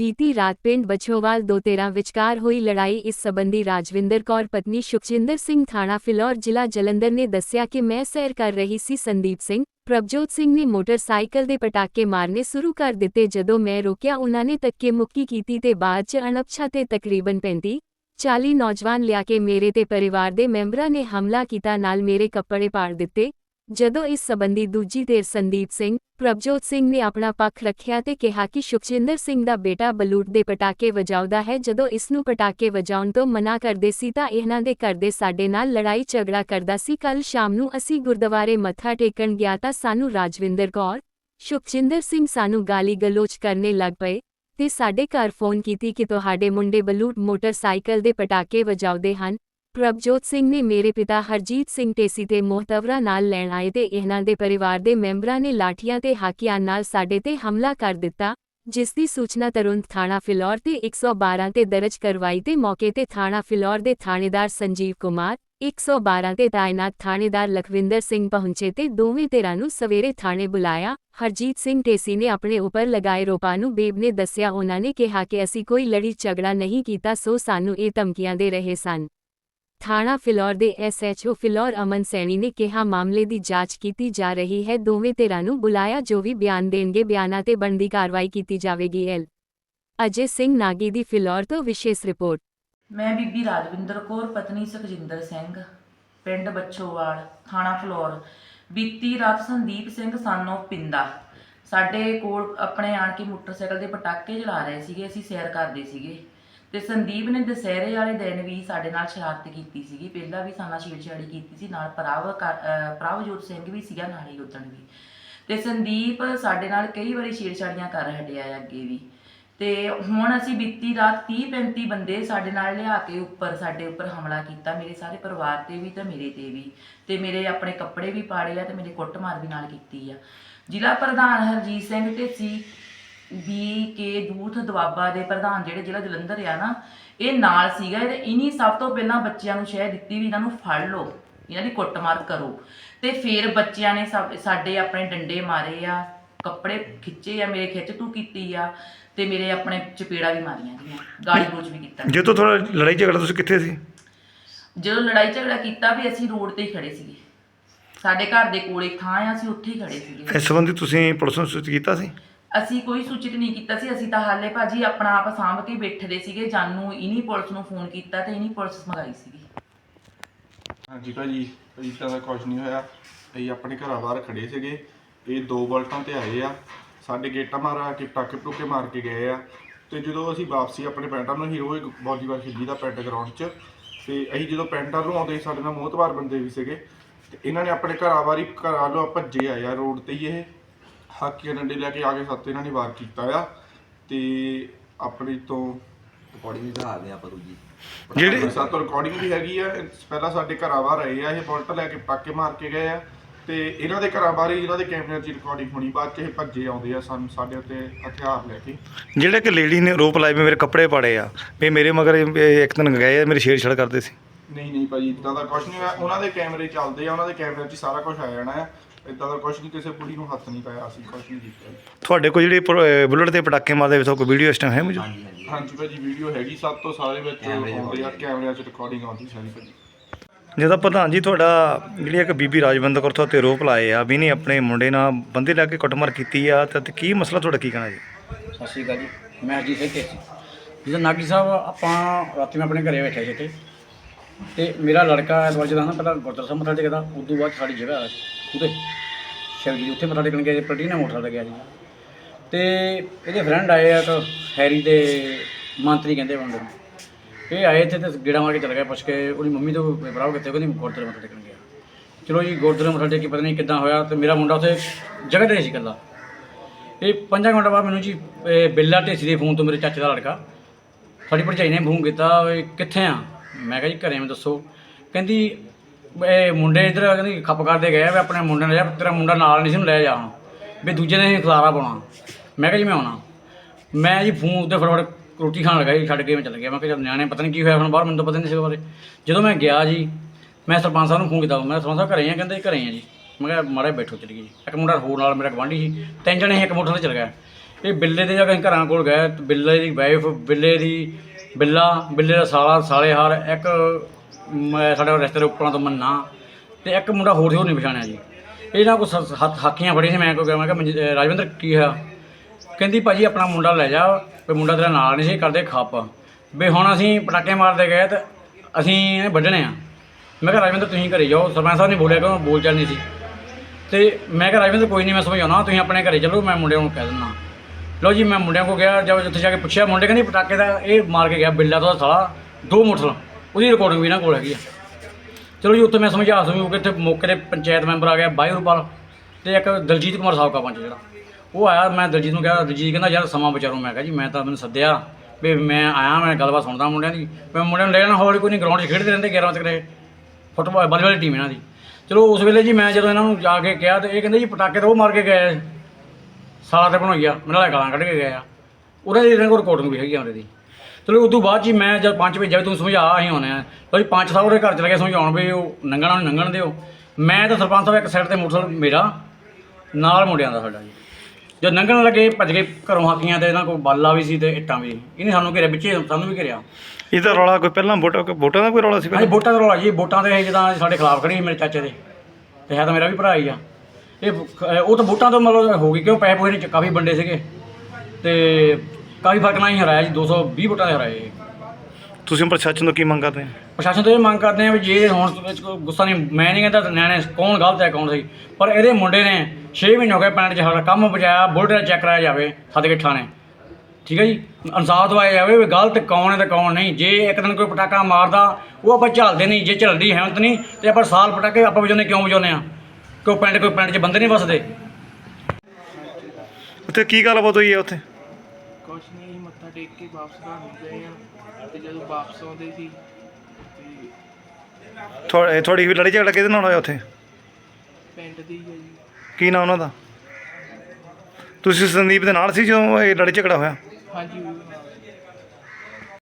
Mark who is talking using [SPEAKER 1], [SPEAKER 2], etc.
[SPEAKER 1] ਬੀਤੀ ਰਾਤ ਪਿੰਡ ਬਛੋਵਾਲ ਦੋ ਵਿਚਕਾਰ ਹੋਈ ਲੜਾਈ ਇਸ ਸਬੰਧੀ ਰਾਜਵਿੰਦਰ ਕੌਰ, ਪਤਨੀ ਸੁਖਜਿੰਦਰ ਸਿੰਘ ਥਾਣਾ ਫਿਲੌਰ, ਜ਼ਿਲ੍ਹਾ ਜਲੰਧਰ ਨੇ ਦੱਸਿਆ ਕਿ ਮੈਂ ਸੈਰ ਕਰ ਰਹੀ ਸੀ। ਸੰਦੀਪ ਸਿੰਘ, ਪ੍ਰਭਜੋਤ ਸਿੰਘ ਨੇ ਮੋਟਰਸਾਈਕਲ ਦੇ ਪਟਾਕੇ ਮਾਰਨੇ ਸ਼ੁਰੂ ਕਰ ਦਿੱਤੇ। ਜਦੋਂ ਮੈਂ ਰੋਕਿਆ, ਉਹਨਾਂ ਨੇ ਧੱਕੇ ਮੁੱਕੀ ਕੀਤੀ ਤੇ ਬਾਅਦ ਚ ਅਣਪਛਾ ਤੇ ਤਕਰੀਬਨ 35 40 ਨੌਜਵਾਨ ਲਿਆ ਕੇ ਮੇਰੇ ਤੇ ਪਰਿਵਾਰ ਦੇ ਮੈਂਬਰਾਂ ਨੇ ਹਮਲਾ ਕੀਤਾ। ਨਾਲ ਮੇਰੇ ਕੱਪੜੇ ਪਾੜ ਦਿੱਤੇ। ਜਦੋਂ ਇਸ ਸਬੰਧੀ ਦੂਜੀ ਧਿਰ ਸੰਦੀਪ ਸਿੰਘ, ਪ੍ਰਭਜੋਤ ਸਿੰਘ ਨੇ ਆਪਣਾ ਪੱਖ ਰੱਖਿਆ ਤੇ ਕਿਹਾ ਕਿ ਸੁਖਜਿੰਦਰ ਸਿੰਘ ਦਾ ਬੇਟਾ ਬਲੂਟ ਦੇ ਪਟਾਕੇ ਵਜਾਉਂਦਾ ਹੈ, ਜਦੋਂ ਇਸ ਨੂੰ ਪਟਾਕੇ ਵਜਾਉਣ ਤੋਂ ਮਨਾ ਕਰਦੇ ਸੀ ਤਾਂ ਇਹਨਾਂ ਦੇ ਘਰ ਦੇ ਸਾਡੇ ਨਾਲ ਲੜਾਈ ਝਗੜਾ ਕਰਦਾ ਸੀ। ਕੱਲ ਸ਼ਾਮ ਨੂੰ ਅਸੀਂ ਗੁਰਦੁਆਰੇ ਮੱਥਾ ਟੇਕਣ ਗਿਆ ਤਾਂ ਸਾਨੂੰ ਰਾਜਵਿੰਦਰ ਕੌਰ, ਸੁਖਜਿੰਦਰ ਸਿੰਘ ਸਾਨੂੰ ਗਾਲੀ ਗਲੋਚ ਕਰਨੇ ਲੱਗ ਪਏ ਤੇ ਸਾਡੇ ਘਰ ਫੋਨ ਕੀਤੀ ਕਿ ਤੁਹਾਡੇ ਮੁੰਡੇ ਬਲੂਟ ਮੋਟਰਸਾਈਕਲ ਦੇ ਪਟਾਕੇ ਵਜਾਉਂਦੇ ਹਨ ਪ੍ਰਭਜੋਤ ਸਿੰਘ ਨੇ ਮੇਰੇ ਪਿਤਾ ਹਰਜੀਤ ਸਿੰਘ ਟੇਸੀ ਤੇ ਮੋਹਤਵਰਾ ਨਾਲ ਲੈਣ ਆਏ ਤੇ ਇਹਨਾਂ ਦੇ ਪਰਿਵਾਰ ਦੇ ਮੈਂਬਰਾਂ ਨੇ ਲਾਠੀਆਂ ਤੇ ਹਾਕੀਆਂ ਨਾਲ ਸਾਡੇ ਤੇ ਹਮਲਾ ਕਰ ਦਿੱਤਾ, ਜਿਸ ਦੀ ਸੂਚਨਾ ਤੁਰੰਤ ਥਾਣਾ ਫਿਲੌਰ ਤੇ 112 ਤੇ ਦਰਜ ਕਰਵਾਈ ਤੇ ਮੌਕੇ ਤੇ ਥਾਣਾ ਫਿਲੌਰ ਦੇ ਥਾਣੇਦਾਰ ਸੰਜੀਵ ਕੁਮਾਰ 112 ਤੇ ਤਾਇਨਾਤ ਥਾਣੇਦਾਰ ਲਖਵਿੰਦਰ ਸਿੰਘ ਪਹੁੰਚੇ ਤੇ ਦੋਵੇਂ ਧਿਰਾਂ ਨੂੰ ਸਵੇਰੇ ਥਾਣੇ ਬੁਲਾਇਆ, ਹਰਜੀਤ ਸਿੰਘ ਟੇਸੀ ਨੇ ਆਪਣੇ ਉੱਪਰ ਲਗਾਏ ਰੋਪਾਂ ਨੂੰ ਬੇਬ ਨੇ ਦੱਸਿਆ ਉਹਨਾਂ ਨੇ ਕਿਹਾ ਕਿ ਅਸੀਂ ਕੋਈ ਲੜੀ ਝਗੜਾ ਨਹੀਂ ਕੀਤਾ ਸੋ ਸਾਨੂੰ ਇਹ ਧਮਕੀਆਂ ਦੇ ਰਹੇ ਸਨ। ਥਾਣਾ ਫਿਲੌਰ ਦੇ ਐਸਐਚਓ ਫਿਲੌਰ ਅਮਨ ਸੈਣੀ ਨੇ ਕਿਹਾ, ਮਾਮਲੇ ਦੀ ਜਾਂਚ ਕੀਤੀ ਜਾ ਰਹੀ ਹੈ। ਦੋਵੇਂ ਧਿਰਾਂ ਨੂੰ ਬੁਲਾਇਆ, ਜੋ ਵੀ ਬਿਆਨ ਦੇਣਗੇ, ਬਿਆਨਾਂ ਤੇ ਬਣਦੀ ਕਾਰਵਾਈ ਕੀਤੀ ਜਾਵੇਗੀ। ਐਲ. ਅਜੇ ਸਿੰਘ ਨਾਗੀ ਦੀ ਫਿਲੌਰ ਤੋਂ ਵਿਸ਼ੇਸ਼ ਰਿਪੋਰਟ।
[SPEAKER 2] ਮੈਂ ਬੀਬੀ ਰਾਜਵਿੰਦਰ ਕੌਰ, ਪਤਨੀ ਸੁਖਜਿੰਦਰ ਸਿੰਘ, ਪਿੰਡ ਬੱਚੋਵਾਲ ਥਾਣਾ ਫਲੋਰ। ਬੀਤੀ ਰਾਤ ਸੰਦੀਪ ਸਿੰਘ ਸਾਨੋ ਪਿੰਦਾ। ਸਾਡੇ ਕੋਲ ਆਪਣੇ ਆਣ ਕੇ ਮੋਟਰਸਾਈਕਲ ਦੇ ਪਟਾਕੇ ਜਲਾ ਰਹੇ ਸੀਗੇ, ਅਸੀਂ ਸੈਰ ਕਰਦੇ ਸੀਗੇ। ਤੇ ਸੰਦੀਪ ਨੇ ਦਸਹਿਰੇ ਵਾਲੇ ਦਿਨ ਵੀ ਸਾਡੇ ਨਾਲ ਸ਼ਰਾਰਤ ਕੀਤੀ ਸੀਗੀ। ਪਹਿਲਾਂ ਵੀ ਸਾਨਾ ਛੇੜਛਾੜੀ ਕੀਤੀ ਸੀ, ਨਾਲ ਪ੍ਰਭ ਕਰ- ਪ੍ਰਭਜੋਤ ਸਿੰਘ ਵੀ ਸੀਗਾ, ਨਾਲ ਹੀ ਉਦਣ ਵੀ। ਤੇ ਸੰਦੀਪ ਸਾਡੇ ਨਾਲ ਕਈ ਵਾਰੀ ਛੇੜਛਾੜੀਆਂ ਕਰ ਹਟਿਆ ਹੈ ਅੱਗੇ ਵੀ। ਤੇ ਹੁਣ ਅਸੀਂ ਬੀਤੀ ਰਾਤ 30 35 ਬੰਦੇ ਸਾਡੇ ਨਾਲ ਲਿਆ ਕੇ ਉੱਪਰ, ਸਾਡੇ ਉੱਪਰ ਹਮਲਾ ਕੀਤਾ, ਮੇਰੇ ਸਾਰੇ ਪਰਿਵਾਰ ਤੇ ਵੀ ਤੇ ਮੇਰੇ ਤੇ ਵੀ। ਤੇ ਮੇਰੇ ਆਪਣੇ ਕੱਪੜੇ ਵੀ ਪਾੜੇ ਆ ਤੇ ਮੇਰੇ ਕੁੱਟਮਾਰ ਵੀ ਨਾਲ ਕੀਤੀ ਆ। ਜ਼ਿਲ੍ਹਾ ਪ੍ਰਧਾਨ Harjit Singh Dhesi B K youth Doaba ਦੇ ਪ੍ਰਧਾਨ ਜਿਹੜੇ ਜ਼ਿਲ੍ਹਾ ਜਲੰਧਰ ਆ ਨਾ ਇਹ ਨਾਲ ਸੀਗਾ ਤੇ ਇਨੀ ਸਭ ਤੋਂ ਪਹਿਲਾਂ ਬੱਚਿਆਂ ਨੂੰ ਸ਼ਹਿ ਦਿੱਤੀ ਵੀ ਇਹਨਾਂ ਨੂੰ ਫੜ ਲਓ ਇਹਨਾਂ ਦੀ ਕੁੱਟਮਾਰ ਕਰੋ। ਤੇ ਫਿਰ ਬੱਚਿਆਂ ਨੇ ਸਾਡੇ ਆਪਣੇ ਡੰਡੇ ਮਾਰੇ ਆ ਕੱਪੜੇ ਖਿੱਚੇ ਆ ਮੇਰੇ ਖਿੱਚ ਤੂੰ ਕੀਤੀ ਆ ਤੇ ਮੇਰੇ ਆਪਣੇ ਚਪੇੜਾ ਵੀ ਮਾਰੀਆਂ ਜੀਆਂ ਗਾਲੀ ਗਲੋਚ ਵੀ ਕੀਤਾ।
[SPEAKER 3] ਜਦੋਂ ਤੁਹਾਡਾ ਲੜਾਈ ਝਗੜਾ ਤੁਸੀਂ ਕਿੱਥੇ ਸੀ?
[SPEAKER 2] ਜਦੋਂ ਲੜਾਈ ਝਗੜਾ ਕੀਤਾ ਵੀ ਅਸੀਂ ਰੋਡ ਤੇ ਹੀ ਖੜੇ ਸੀਗੇ। ਸਾਡੇ ਘਰ ਦੇ ਕੋਲੇ ਥਾਂ ਆ ਅਸੀਂ ਉੱਥੇ ਹੀ ਖੜੇ ਸੀਗੇ।
[SPEAKER 3] ਇਸ ਸੰਬੰਧੀ ਤੁਸੀਂ ਪੁਲਿਸ ਨੂੰ ਸੂਚਿਤ ਕੀਤਾ ਸੀ?
[SPEAKER 2] ਅਸੀਂ ਕੋਈ ਸੂਚਿਤ ਨਹੀਂ ਕੀਤਾ ਸੀ, ਅਸੀਂ ਤਾਂ ਹਾਲੇ ਭਾਜੀ ਆਪਣਾ ਆਪ ਸਾਂਭ ਕੇ ਬੈਠੇ ਸੀਗੇ, ਜਾਨੂੰ ਇਨੀ ਪੁਲਿਸ ਨੂੰ ਫੋਨ ਕੀਤਾ ਤੇ ਇਨੀ ਪੁਲਿਸ ਮੰਗਾਈ ਸੀਗੀ।
[SPEAKER 4] ਹਾਂਜੀ ਭਾਜੀ ਭਾਜੀ ਤਾਂ ਕੁਝ ਨਹੀਂ ਹੋਇਆ। ਅਸੀਂ ਆਪਣੇ ਘਰਾਂ ਬਾਹਰ ਖੜੇ ਸੀਗੇ, ਇਹ ਦੋ ਬਲਟਾਂ ਤੇ ਆਏ ਆ। ਸਾਡੇ ਗੇਟਾਂ ਮਾਰਾ ਕੇ ਟਾਕੇ ਟੁਕੇ ਮਾਰ ਕੇ ਗਏ ਆ। ਤੇ ਜਦੋਂ ਅਸੀਂ ਵਾਪਸੀ ਆਪਣੇ ਪੈਂਟਾਂ ਨੂੰ ਹੀਰੋ ਇੱਕ ਵਾਲੀਬਾਲ ਖੇਡੀ ਦਾ ਪੈਂਟ ਗਰਾਊਂਡ 'ਚ। ਤੇ ਅਸੀਂ ਜਦੋਂ ਪੈਂਟਾਂ ਨੂੰ ਆਉਂਦੇ ਸਾਡੇ ਨਾਲ ਮੋਹਤਵਾਰ ਬੰਦੇ ਵੀ ਸੀਗੇ। ਤੇ ਇਹਨਾਂ ਨੇ ਆਪਣੇ ਘਰਾਂ ਵਾਰੀ ਘਰਾਂ ਨੂੰ ਭੱਜੇ ਆ ਰੋਡ ਤੇ ਹੀ ਇਹ। ਹਾਕੀਆਂ ਡੰਡੇ ਲੈ ਕੇ ਆ ਕੇ ਸੱਤ ਇਹਨਾਂ ਨੇ ਵਾਰ ਕੀਤਾ ਆ ਤੇ ਆਪਣੀ ਤੋਂ
[SPEAKER 5] ਰਿਕਾਰਡਿੰਗ ਵੀ ਦਿਖਾ ਦੇ ਆਪਾਂ ਦੂਜੀ।
[SPEAKER 3] ਜਿਹੜੇ
[SPEAKER 4] ਸਾਤੋਂ ਰਿਕਾਰਡਿੰਗ ਵੀ ਹੈਗੀ ਆ। ਪਹਿਲਾਂ ਸਾਡੇ ਘਰਾਂ ਬਾਹਰ ਆਏ ਆ ਇਹ ਬੁਲਟ ਲੈ ਕੇ ਪਟਾਕੇ ਮਾਰ ਕੇ ਗਏ ਆ। ਤੇ ਇਹਨਾਂ ਦੇ ਘਰਾਂ ਬਾਹਰ ਹੀ ਇਹਨਾਂ ਦੇ ਕੈਮਰਿਆਂ 'ਚ ਰਿਕਾਰਡਿੰਗ ਹੋਣੀ ਬਾਅਦ 'ਚ ਇਹ ਭੱਜੇ ਆਉਂਦੇ ਆ ਸਾਨੂੰ ਸਾਡੇ ਉੱਤੇ ਹਥਿਆਰ ਲੈ ਕੇ।
[SPEAKER 3] ਜਿਹੜੇ ਕਿ ਲੇਡੀ ਨੇ ਰੋਪ ਵੀ ਮੇਰੇ ਕੱਪੜੇ ਪਾੜੇ ਆ ਵੀ ਮੇਰੇ ਮਗਰ ਇਹ ਇੱਕ ਦਿਨ ਗਏ ਆ ਮੇਰੇ ਛੇੜ ਛੜ ਕਰਦੇ ਸੀ।
[SPEAKER 4] ਨਹੀਂ ਨਹੀਂ ਭਾਜੀ ਇਦਾਂ ਦਾ ਕੁਝ ਨਹੀਂ ਹੋਇਆ। ਉਹਨਾਂ ਦੇ ਕੈਮਰੇ ਚੱਲਦੇ ਆ ਉਹਨਾਂ ਦੇ ਕੈਮਰਿਆਂ 'ਚ ਸਾਰਾ ਕੁਝ ਆ ਜਾਣਾ ਆ। ਇਦਾਂ ਦਾ ਕੁਝ ਨਹੀਂ ਕਿਸੇ ਬੁੜੀ ਨੂੰ ਹੱਥ ਨਹੀਂ ਪਾਇਆ ਅਸੀਂ ਕੁਝ ਨਹੀਂ ਕੀਤਾ
[SPEAKER 3] ਤੁਹਾਡੇ ਕੋਲ ਜਿਹੜੇ ਪ- ਅਹ ਬੁਲਟ ਤੇ ਪਟਾਕੇ ਮਾਰਦੇ ਵੇ ਕੋਈ ਵੀਡੀਓ ਇਸ ਟਾਈਮ ਹੈ ਮੌਜੂਦ?
[SPEAKER 5] ਹਾਂਜੀ ਹਾਂਜੀ।
[SPEAKER 4] ਹਾਂਜੀ ਭਾਜੀ ਵੀਡੀਓ ਹੈਗੀ ਸਭ ਤੋਂ ਸਾਰੇ ਵਿੱਚ
[SPEAKER 5] ਕੈਮਰੇ 'ਚ
[SPEAKER 4] ਆਉਂਦੇ ਆ ਕੈਮਰਿਆਂ 'ਚ ਰਿਕਾਰਡਿੰਗ ਆਉਂਦੀ ਸਾਰੀ ਭਾਜੀ।
[SPEAKER 3] ਜਿਹਦਾ ਪ੍ਰਧਾਨ ਜੀ ਤੁਹਾਡਾ ਜਿਹੜੀ ਇੱਕ ਬੀਬੀ ਰਾਜਵਿੰਦਰ ਕੌਰ ਤੇ ਰੋਪ ਲਾਏ ਆ ਵੀ ਨਹੀਂ ਆਪਣੇ ਮੁੰਡੇ ਨਾਲ ਬੰਦੇ ਲਾ ਕੇ ਕੁੱਟਮਾਰ ਕੀਤੀ ਆ ਤਾਂ ਤੇ ਕੀ ਮਸਲਾ ਤੁਹਾਡਾ ਕੀ ਕਹਿਣਾ ਜੀ?
[SPEAKER 6] ਸਤਿ ਸ਼੍ਰੀ ਅਕਾਲ ਜੀ ਮੈਂ ਹਰਜੀਤ ਸਿੰਘ ਜਦੋਂ ਨਾਗੀ ਸਾਹਿਬ ਆਪਾਂ ਰਾਤੀ ਮੈਂ ਆਪਣੇ ਘਰੇ ਬੈਠੇ ਸੀ ਤੇ ਤੇ ਮੇਰਾ ਲੜਕਾ ਐਤਵਾਰ ਜਦੋਂ ਨਾ ਪਹਿਲਾਂ ਗੁਰਦੁਆਰਾ ਸਾਹਿਬ ਮੱਥਾ ਟੇਕਦਾ ਉਸ ਤੋਂ ਬਾਅਦ ਸਾਡੀ ਜਗ੍ਹਾ ਉਹਦੇ। ਸ਼ਿਵ ਜੀ ਉੱਥੇ ਮੱਥਾ ਟੇਕਣ ਗਏ ਪਲਟੀਨਾ ਮੋਟਰ ਤੇ ਗਿਆ ਜੀ। ਤੇ ਇਹਦੇ ਫਰੈਂਡ ਆਏ ਆ ਤਾਂ ਹੈਰੀ ਦੇ ਮੰਤਰੀ ਕਹਿੰਦੇ ਬੰਦੇ ਨੂੰ। ਇਹ ਆਏ ਇੱਥੇ ਤੇ ਗੇੜਾ ਮਾਰ ਕੇ ਚਲੇ ਗਏ, ਪੁੱਛ ਕੇ ਉਹਦੀ ਮੰਮੀ ਤੋਂ ਬਰਾਬਰ ਕਿੱਥੇ ਕਹਿੰਦੀ ਗੁਰਦੁਆਰੇ ਮੱਥਾ ਟੇਕਣ ਗਿਆ। ਚਲੋ ਜੀ, ਗੁਰਦੁਆਰੇ ਮੱਥਾ ਟੇਕ ਕੇ ਪਤਾ ਨਹੀਂ ਕਿੱਦਾਂ ਹੋਇਆ ਤੇ ਮੇਰਾ ਮੁੰਡਾ ਉੱਥੇ ਜਗ੍ਹਾ ਤੇ ਸੀ ਇਕੱਲਾ। ਇਹ ਪੰਜਾਂ ਮਿੰਟਾਂ ਬਾਅਦ ਮੈਨੂੰ ਜੀ ਬਿੱਲਾ ਢੇਸੀ ਦੇ ਫੋਨ ਤੋਂ ਮੇਰੇ ਚਾਚੇ ਦਾ ਲੜਕਾ, ਸਾਡੀ ਭਰਜਾਈ ਨੇ ਫੋਨ ਕੀਤਾ ਕਿੱਥੇ ਆ? ਮੈਂ ਕਿਹਾ ਜੀ ਘਰੇ, ਮੈਂ ਦੱਸੋ। ਕਹਿੰਦੀ ਇਹ ਮੁੰਡੇ ਇਧਰ ਕਹਿੰਦੀ ਖੱਪ ਕਰਦੇ ਗਏ ਵੀ ਆਪਣੇ ਮੁੰਡੇ ਨੇ ਲਿਆ ਤੇਰਾ ਮੁੰਡਾ ਨਾਲ ਨਹੀਂ ਸੀ ਨੂੰ ਲੈ ਜਾ। ਹੁਣ ਵੀ ਦੂਜੇ ਨੇ ਅਸੀਂ ਖਲਾਰਾ ਪਾਉਣਾ। ਮੈਂ ਕਿਹਾ ਜੀ ਮੈਂ ਆਉਣਾ। ਮੈਂ ਜੀ ਫੋਨ ਉੱਤੇ ਫਟਾਫਟ ਰੋਟੀ ਖਾਣ ਲੱਗਾ ਜੀ, ਛੱਡ ਕੇ ਮੈਂ ਚੱਲ ਗਿਆ। ਮੈਂ ਕਿਹਾ ਨਿਆਣੇ, ਪਤਾ ਨਹੀਂ ਕੀ ਹੋਇਆ, ਹੁਣ ਬਾਹਰ ਮੈਨੂੰ ਤਾਂ ਪਤਾ ਨਹੀਂ ਸੀ ਇਸ ਬਾਰੇ। ਜਦੋਂ ਮੈਂ ਗਿਆ ਜੀ, ਮੈਂ ਸਰਪੰਚ ਸਾਹਿਬ ਨੂੰ ਫੋਨ ਕੀਤਾ। ਮੈਂ ਸਰਪੰਚ ਸਾਹਿਬ ਘਰੇ ਆ? ਕਹਿੰਦੇ ਘਰੇ ਆ ਜੀ। ਮੈਂ ਕਿਹਾ, ਮਾੜੇ ਬੈਠੋ ਚਲੀ ਗਈ ਇੱਕ ਮੁੰਡਾ ਹੋਰ ਨਾਲ ਮੇਰਾ ਗਵਾਂਢੀ ਸੀ। ਤਿੰਨ ਜਣੇ ਸੀ, ਇੱਕ ਮੋਟਰ ਤੇ ਚਲ ਗਿਆ ਇਹ ਬਿੱਲੇ ਦੇ ਜਾ ਕੇ ਅਸੀਂ ਘਰਾਂ ਕੋਲ ਗਏ। ਬਿੱਲੇ ਦੀ ਵਾਈਫ ਬਿੱਲੇ ਦੀ ਬਿੱਲਾ, ਬਿੱਲੇ ਦਾ ਸਾਲਾ ਸਾਲੇ, ਸਾਲੇਹਾਰ, ਇੱਕ ਮੈਂ ਸਾਡੇ ਰਸਤੇ ਦੇ ਉੱਪਰਾਂ ਤੋਂ ਮੰਨਾ ਤੇ ਇੱਕ ਮੁੰਡਾ ਹੋਰ ਸੀ ਉਹ ਨਹੀਂ ਪਛਾਣਿਆ ਜੀ। ਇਹਨਾਂ ਕੋ ਹੱਥ ਹਾਕੀਆਂ ਫੜੀ ਸੀ, ਮੈਂ ਕੋ ਗਿਆ ਮੈਂ ਕਿਹਾ ਰਾਜਵਿੰਦਰ, ਕੀ ਹੋਇਆ? ਕਹਿੰਦੀ, ਭਾਜੀ, ਆਪਣਾ ਮੁੰਡਾ ਲੈ ਜਾ ਵੀ ਮੁੰਡਾ ਤੇਰਾ ਨਾਲ ਨਹੀਂ ਸੀ, ਕਰਦੇ ਖੱਪ। ਵੀ ਹੁਣ ਅਸੀਂ ਪਟਾਕੇ ਮਾਰਦੇ ਗਏ ਤੇ ਅਸੀਂ ਇਹ ਵੱਢਣੇ ਆ। ਮੈਂ ਕਿਹਾ, ਰਾਜਵਿੰਦਰ, ਤੁਸੀਂ ਘਰੇ ਜਾਓ। ਸਰਪੰਚ ਸਾਹਿਬ ਨੇ ਬੋਲਿਆ ਕਿ ਬੋਲ ਚੱਲ ਨਹੀਂ ਸੀ। ਤੇ ਮੈਂ ਕਿਹਾ, ਰਾਜਵਿੰਦਰ, ਕੋਈ ਨਹੀਂ, ਮੈਂ ਸਮਝਾਉਣਾ। ਤੁਸੀਂ ਆਪਣੇ ਘਰੇ ਚਲੋ, ਮੈਂ ਮੁੰਡਿਆਂ ਨੂੰ ਕਹਿ ਦਿੰਦਾ। ਲਓ ਜੀ, ਮੈਂ ਮੁੰਡਿਆਂ ਕੋਲ ਗਿਆ, ਜਦ ਉੱਥੇ ਜਾ ਕੇ ਪੁੱਛਿਆ, ਮੁੰਡੇ ਕਹਿੰਦੇ ਪਟਾਕੇ ਦਾ ਇਹ ਮਾਰ ਕੇ ਗਿਆ, ਬਿੱਲਾ ਤੋਂ ਸਾਲਾ, ਦੋ ਮੋਟਰ ਉਹਦੀ ਰਿਕਾਰਡਿੰਗ ਵੀ ਇਹਨਾਂ ਕੋਲ ਹੈਗੀ ਆ। ਚਲੋ ਜੀ, ਉੱਥੇ ਮੈਂ ਸਮਝਾ ਸਮਝੂ ਕਿ ਇੱਥੇ ਮੌਕੇ ਤੇ ਪੰਚਾਇਤ ਮੈਂਬਰ ਆ ਗਿਆ ਬਾਈਰੂਪਾਲ ਤੇ ਇੱਕ ਦਲਜੀਤ ਕੁਮਾਰ ਸਾਬਕਾ ਪੰਚ ਜਿਹੜਾ। ਉਹ ਆਇਆ, ਮੈਂ ਦਲਜੀਤ ਨੂੰ ਕਿਹਾ, ਦਲਜੀਤ ਕਹਿੰਦਾ, ਯਾਰ, ਸਮਾਂ ਵਿਚਾਰੋ ਮੈਂ ਕਿਹਾ, ਜੀ, ਮੈਂ ਤਾਂ ਮੈਨੂੰ ਸੱਦਿਆ ਵੀ ਮੈਂ ਆਇਆ, ਮੈਂ ਗੱਲਬਾਤ ਸੁਣਦਾ ਮੁੰਡਿਆਂ ਦੀ। ਮੈਂ ਮੁੰਡਿਆਂ ਨੂੰ ਲੈ ਜਾਣਾ ਹੌਲੀ ਕੋਈ ਨਹੀਂ ਗਰਾਊਂਡ 'ਚ ਖੇਡਦੇ ਰਹਿੰਦੇ 11 ਵਜੇ ਤੱਕ ਫੁੱਟਬਾਲ, ਵਾਲੀਬਾਲ ਟੀਮ ਇਹਨਾਂ ਦੀ। ਚਲੋ, ਉਸ ਵੇਲੇ ਜੀ, ਮੈਂ ਜਦੋਂ ਇਹਨਾਂ ਨੂੰ ਜਾ ਕੇ ਕਿਹਾ ਤੇ ਇਹ ਕਹਿੰਦੇ ਜੀ, ਪਟਾਕੇ ਤਾਂ ਉਹ ਮਾਰ ਕੇ ਗਏ ਸਾਲਾ ਤੇ ਬਣਾਈਆ, ਮੇਰੇ ਨਾਲ ਗਾਲਾਂ ਕੱਢ ਕੇ ਗਏ ਆ। ਉਹਦੇ ਦੀ ਇਹਨਾਂ ਕੋਲ ਰਿਕਾਰਡਿੰਗ ਵੀ ਹੈਗੀ ਆ, ਉਹਦੇ ਦੀ। ਚਲੋ ਉਦੋਂ ਬਾਅਦ ਜੀ ਮੈਂ ਜਦ ਪੰਜ ਭੇਜਿਆ ਵੀ ਤੂੰ ਸਮਝਾ ਅਸੀਂ ਆਉਣੇ ਆ। ਭਾਈ ਪੰਜ ਸਾਹਿਬ ਉਹਦੇ ਘਰ ਚਲੇ ਗਏ ਸਮਝਾਉਣ ਵੀ ਉਹ ਨੰਗਣਾ ਨੂੰ ਨੰਗਣ ਦਿਓ। ਮੈਂ ਤਾਂ ਸਰਪੰਚ ਸਾਹਿਬ ਇੱਕ ਸਾਈਡ ਤੇ ਮੋਟਰਸਾਈਕਲ ਮੇਰਾ ਨਾਲ ਮੁੰਡਿਆਂ ਦਾ ਸਾਡਾ ਜੀ। ਜਦ ਨੰਗਣ ਲੱਗੇ ਭੱਜ ਗਏ ਘਰੋਂ ਹਾਕੀਆਂ ਤੇ ਇਹਨਾਂ ਕੋਲ ਬਾਲਾ ਵੀ ਸੀ ਤੇ ਇੱਟਾਂ ਵੀ। ਇਹਨੇ ਸਾਨੂੰ ਘੇਰਿਆ ਵਿੱਚੇ ਸਾਨੂੰ ਵੀ ਘੇਰਿਆ।
[SPEAKER 3] ਇਹਦਾ ਰੌਲਾ ਕੋਈ ਪਹਿਲਾਂ ਵੋਟਾਂ ਵੋਟਾਂ ਦਾ ਕੋਈ ਰੌਲਾ ਸੀ
[SPEAKER 6] ਹਾਂਜੀ
[SPEAKER 3] ਪਹਿਲਾਂ?
[SPEAKER 6] ਵੋਟਾਂ ਦਾ ਰੌਲਾ ਜੀ ਵੋਟਾਂ ਦੇ ਜਿੱਦਾਂ ਸਾਡੇ ਖਿਲਾਫ ਖੜੀ ਸੀ ਮੇਰੇ ਚਾਚੇ ਦੇ। ਤੇ ਹੈ ਤਾਂ ਮੇਰਾ ਵੀ ਭਰਾ ਹੀ ਆ। ਇਹ ਉਹ ਤਾਂ ਵੋਟਾਂ ਤੋਂ ਮਤਲਬ ਹੋ ਗਈ ਕਿਉਂ ਪੈਸੇ ਨੇ ਕਾਫੀ ਵੰਡੇ ਸੀਗੇ। ਤੇ ਕਾਫੀ ਫ਼ਰਕ ਨਾਲ ਹੀ ਹਰਾਇਆ ਜੀ 220 ਵੋਟਾਂ ਦੇ ਹਰਾਏ ਇਹ।
[SPEAKER 3] ਤੁਸੀਂ ਪ੍ਰਸ਼ਾਸਨ ਤੋਂ ਕੀ ਮੰਗ ਕਰਦੇ ਹੋ?
[SPEAKER 6] ਪ੍ਰਸ਼ਾਸਨ ਤੋਂ ਇਹ ਮੰਗ ਕਰਦੇ ਆ ਵੀ ਜੇ ਹੁਣ ਵਿੱਚ ਕੋਈ ਗੁੱਸਾ ਨਹੀਂ ਮੈਂ ਨਹੀਂ ਕਹਿੰਦਾ ਨਿਆਣੇ ਕੌਣ ਗਲਤ ਹੈ ਕੌਣ ਸਹੀ ਪਰ ਇਹਦੇ ਮੁੰਡੇ ਨੇ 6 ਮਹੀਨੇ ਹੋ ਗਏ ਪਿੰਡ 'ਚ ਸਾਡਾ ਕੰਮ ਬਚਾਇਆ ਬੁਲਟ ਚੈੱਕ ਕਰਾਇਆ ਜਾਵੇ ਸਾਡੇ ਕੇ ਥਾਣੇ। ਠੀਕ ਹੈ ਜੀ? ਇਨਸਾਫ ਦਵਾਇਆ ਜਾਵੇ ਵੀ ਗਲਤ ਕੌਣ ਹੈ ਤੇ ਕੌਣ ਨਹੀਂ। ਜੇ ਇੱਕ ਦਿਨ ਕੋਈ ਪਟਾਕਾ ਮਾਰਦਾ ਉਹ ਆਪਾਂ ਝੱਲਦੇ ਨਹੀਂ ਜੇ ਝੱਲਦੀ ਹਿੰਮਤ ਨਹੀਂ ਤੇ ਆਪਾਂ ਸਾਲ ਪਟਾਕੇ ਆਪਾਂ ਵਜਾਉਂਦੇ ਕਿਉਂ ਵਜਾਉਂਦੇ ਆ ਕਿਉਂ ਪਿੰਡ ਕੋਈ ਪਿੰਡ 'ਚ ਬੰਦੇ ਨਹੀਂ ਵਸਦੇ?
[SPEAKER 3] ਉੱਥੇ ਕੀ ਗੱਲਬਾਤ ਹੋਈ ਹੈ ਉੱਥੇ?
[SPEAKER 7] ਮੱਥਾ ਟੇਕ ਕੇ ਵਾਪਸ ਘਰ ਨੂੰ ਗਏ ਆ ਤੇ ਜਦੋਂ ਵਾਪਸ ਆਉਂਦੇ ਸੀ ਤੇ
[SPEAKER 3] ਤੁਹਾਡੀ ਵੀ ਲੜਾਈ ਝਗੜਾ ਕਿਹਦੇ ਨਾਲ ਹੋਇਆ ਉੱਥੇ?
[SPEAKER 7] ਪਿੰਡ ਦੀ ਹੈ ਜੀ।
[SPEAKER 3] ਕੀ ਨਾਮ ਉਹਨਾਂ ਦਾ? ਤੁਸੀਂ ਸੰਦੀਪ ਦੇ ਨਾਲ ਸੀ ਜਦੋਂ ਇਹ ਲੜਾਈ ਝਗੜਾ ਹੋਇਆ?
[SPEAKER 7] ਹਾਂਜੀ